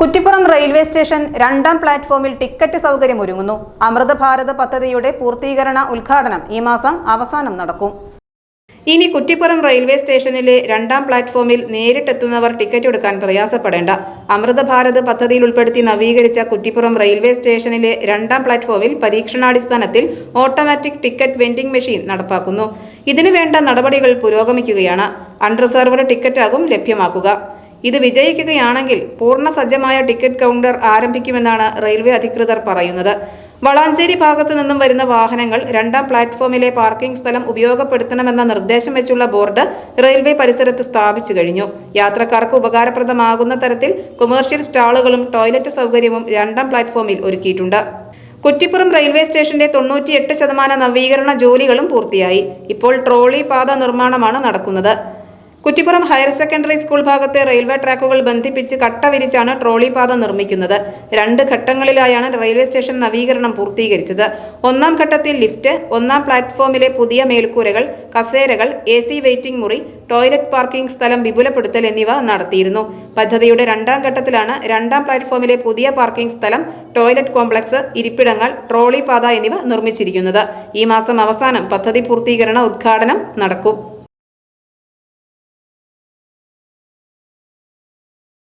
Kuttippuram railway station രണ്ടാം പ്ലാറ്റ്ഫോമിൽ ticket സൗകര്യം ഒരുങ്ങുന്നു അമൃത ഭാരത് പദ്ധതിയുടെ പൂർത്തീകരണ ഉദ്ഘാടനം ഈ മാസം അവസാനം നടക്കും. ഇനി കുറ്റിപ്പുറം റെയിൽവേ സ്റ്റേഷനിലെ രണ്ടാം പ്ലാറ്റ്ഫോമിൽ നേരിട്ടെത്തുന്നവർ ടിക്കറ്റ് എടുക്കാൻ പ്രയാസപ്പെടേണ്ട. അമൃത ഭാരത് പദ്ധതിയിൽ ഉൾപ്പെടുത്തി നവീകരിച്ച കുറ്റിപ്പുറം റെയിൽവേ സ്റ്റേഷനിലെ രണ്ടാം പ്ലാറ്റ്ഫോമിൽ പരീക്ഷണാടിസ്ഥാനത്തിൽ ഓട്ടോമാറ്റിക് ടിക്കറ്റ് വെൻഡിംഗ് മെഷീൻ നടപ്പാക്കുന്നു. ഇതിനുവേണ്ട നടപടികൾ പുരോഗമിക്കുകയാണ്. അൺറിസർവ്ഡ് ടിക്കറ്റാകും ലഭ്യമാക്കുക. ഇത് വിജയിക്കുകയാണെങ്കിൽ പൂർണ സജ്ജമായ ടിക്കറ്റ് കൗണ്ടർ ആരംഭിക്കുമെന്നാണ് റെയിൽവേ അധികൃതർ പറയുന്നത്. വളാഞ്ചേരി ഭാഗത്തു നിന്നും വരുന്ന വാഹനങ്ങൾ രണ്ടാം പ്ലാറ്റ്ഫോമിലെ പാർക്കിംഗ് സ്ഥലം ഉപയോഗപ്പെടുത്തണമെന്ന നിർദ്ദേശം വെച്ചുള്ള ബോർഡ് റെയിൽവേ പരിസരത്ത് സ്ഥാപിച്ചു കഴിഞ്ഞു. യാത്രക്കാർക്ക് ഉപകാരപ്രദമാകുന്ന തരത്തിൽ കൊമേഴ്ഷ്യൽ സ്റ്റാളുകളും ടോയ്ലറ്റ് സൗകര്യവും രണ്ടാം പ്ലാറ്റ്ഫോമിൽ ഒരുക്കിയിട്ടുണ്ട്. കുറ്റിപ്പുറം റെയിൽവേ സ്റ്റേഷന്റെ തൊണ്ണൂറ്റിയെട്ട് ശതമാനം നവീകരണ ജോലികളും പൂർത്തിയായി. ഇപ്പോൾ ട്രോളി പാത നിർമ്മാണമാണ് നടക്കുന്നത്. കുറ്റിപ്പുറം ഹയർ സെക്കൻഡറി സ്കൂൾ ഭാഗത്തെ റെയിൽവേ ട്രാക്കുകൾ ബന്ധിപ്പിച്ച് കട്ട വിരിച്ചാണ് ട്രോളി പാത നിർമ്മിക്കുന്നത്. രണ്ട് ഘട്ടങ്ങളിലായാണ് റെയിൽവേ സ്റ്റേഷൻ നവീകരണം പൂർത്തീകരിച്ചത്. ഒന്നാം ഘട്ടത്തിൽ ലിഫ്റ്റ് ഒന്നാം പ്ലാറ്റ്ഫോമിലെ പുതിയ മേൽക്കൂരകൾ കസേരകൾ എ സി വെയിറ്റിംഗ് മുറി ടോയ്ലറ്റ് പാർക്കിംഗ് സ്ഥലം വിപുലപ്പെടുത്തൽ എന്നിവ നടത്തിയിരുന്നു. പദ്ധതിയുടെ രണ്ടാം ഘട്ടത്തിലാണ് രണ്ടാം പ്ലാറ്റ്ഫോമിലെ പുതിയ പാർക്കിംഗ് സ്ഥലം ടോയ്ലറ്റ് കോംപ്ലക്സ് ഇരിപ്പിടങ്ങൾ ട്രോളി പാത എന്നിവ നിർമ്മിച്ചിരിക്കുന്നത്. ഈ മാസം അവസാനം പദ്ധതി പൂർത്തീകരണ ഉദ്ഘാടനം നടക്കും.